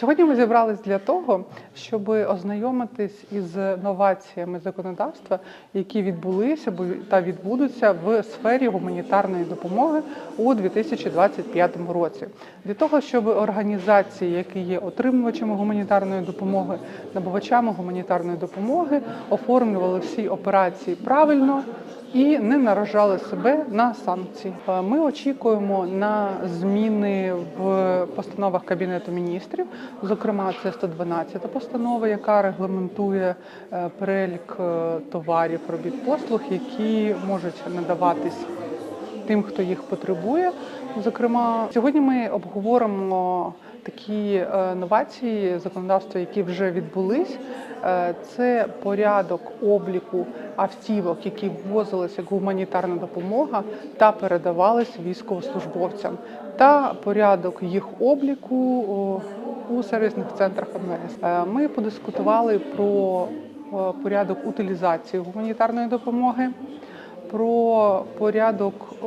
Сьогодні ми зібрались для того, щоб ознайомитись із новаціями законодавства, які відбулися бу- та відбудуться в сфері гуманітарної допомоги у 2025 році. Для того, щоб організації, які є отримувачами гуманітарної допомоги, набувачами гуманітарної допомоги, оформлювали всі операції правильно і не наражали себе на санкції. Е, Ми очікуємо на зміни в постановах Кабінету міністрів. Зокрема, це 112 постанова, яка регламентує е, перелік е, товарів, робіт послуг, які можуть надаватись тим, хто їх потребує. Зокрема, сьогодні ми обговоримо такі е, новації законодавства, які вже відбулись. Е, Це порядок обліку автівок, які ввозилися як гуманітарна допомога та передавались військовослужбовцям, та порядок їх обліку у сервісних центрах МВС. Е, Ми подискутували про порядок утилізації гуманітарної допомоги про порядок е,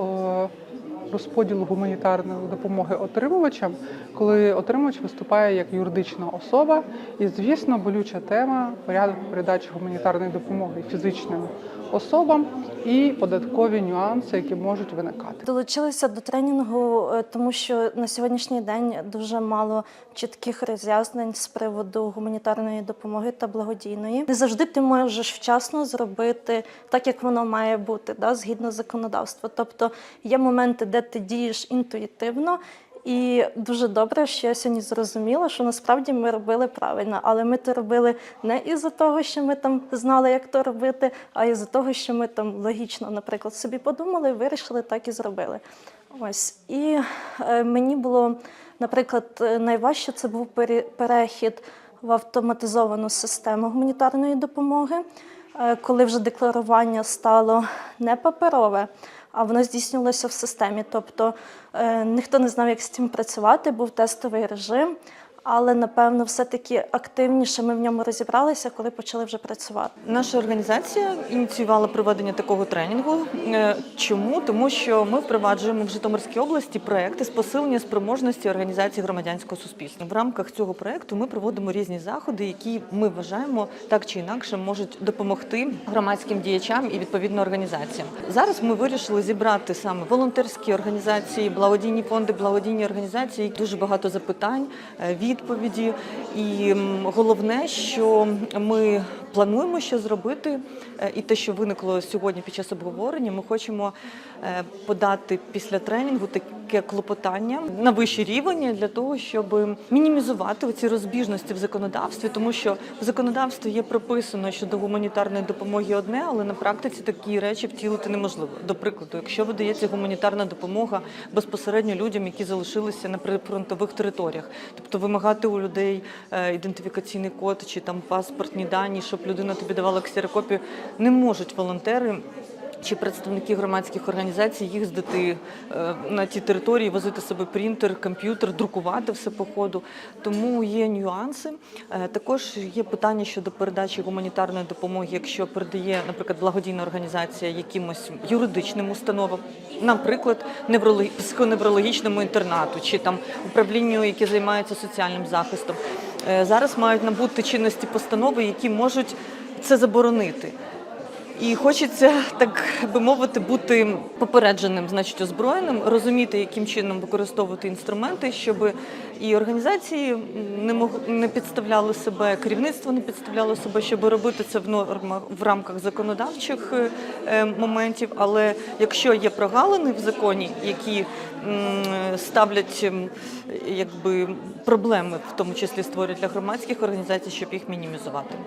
розподілу гуманітарної допомоги отримувачам, коли отримувач виступає як юридична особа, і звісно, болюча тема порядок передачі гуманітарної допомоги фізичним особам і податкові нюанси, які можуть виникати. Долучилися до тренінгу, е, тому що на сьогоднішній день дуже мало чітких роз'яснень з приводу гуманітарної допомоги та благодійної. Не завжди ти можеш вчасно зробити так, як воно має бути, да, згідно законодавства. Тобто є моменти, де ти дієш інтуїтивно. І дуже добре, що я сьогодні зрозуміла, що насправді ми робили правильно, але ми це робили не із-за того, що ми там знали, як то робити, а із-за того, що ми там логічно, наприклад, собі подумали, вирішили, так і зробили. Ось і е, мені було, наприклад, е, найважче це був перехід в автоматизовану систему гуманітарної допомоги, е, коли вже декларування стало не паперове, а воно здійснювалося в системі. Тобто е, ніхто не знав, як з цим працювати, був тестовий режим. Але напевно, все-таки активніше ми в ньому розібралися, коли почали вже працювати. Наша організація ініціювала проведення такого тренінгу. Е, Чому? Тому що ми впроваджуємо в Житомирській області проекти з посилення спроможності організації громадянського суспільства. В рамках цього проекту ми проводимо різні заходи, які ми вважаємо так чи інакше можуть допомогти громадським діячам і відповідно організаціям. Зараз ми вирішили зібрати саме волонтерські організації, благодійні фонди, благодійні організації. Дуже багато запитань, е, відповіді. І головне, що ми плануємо ще зробити, е, і те, що виникло сьогодні під час обговорення, ми хочемо е, подати після тренінгу таке клопотання на вищий рівень для того, щоб мінімізувати ці розбіжності в законодавстві, тому що в законодавстві є прописано, що до гуманітарної допомоги одне, але на практиці такі речі втілити неможливо. До прикладу, якщо видається гуманітарна допомога безпосередньо людям, які залишилися на прифронтових територіях, тобто вимагати у людей е, ідентифікаційний код чи там паспортні дані, щоб людина тобі давала ксерокопію, не можуть волонтери. Чи представники громадських організацій їздити е, на ті території, возити собою принтер, комп'ютер, друкувати все по ходу. Тому є нюанси. Е, Також є питання щодо передачі гуманітарної допомоги, якщо передає, наприклад, благодійна організація якимось юридичним установам, наприклад, психоневрологічному інтернату чи там управлінню, яке займається соціальним захистом. Е, Зараз мають набути чинності постанови, які можуть це заборонити. І хочеться, так би мовити, бути попередженим, значить, озброєним, розуміти, яким чином використовувати інструменти, щоб і організації не мог не підставляли себе, керівництво не підставляло себе, щоб робити це в нормах в рамках законодавчих е, моментів. Але якщо є прогалини в законі, які ставлять якби проблеми, в тому числі створюють для громадських організацій, щоб їх мінімізувати.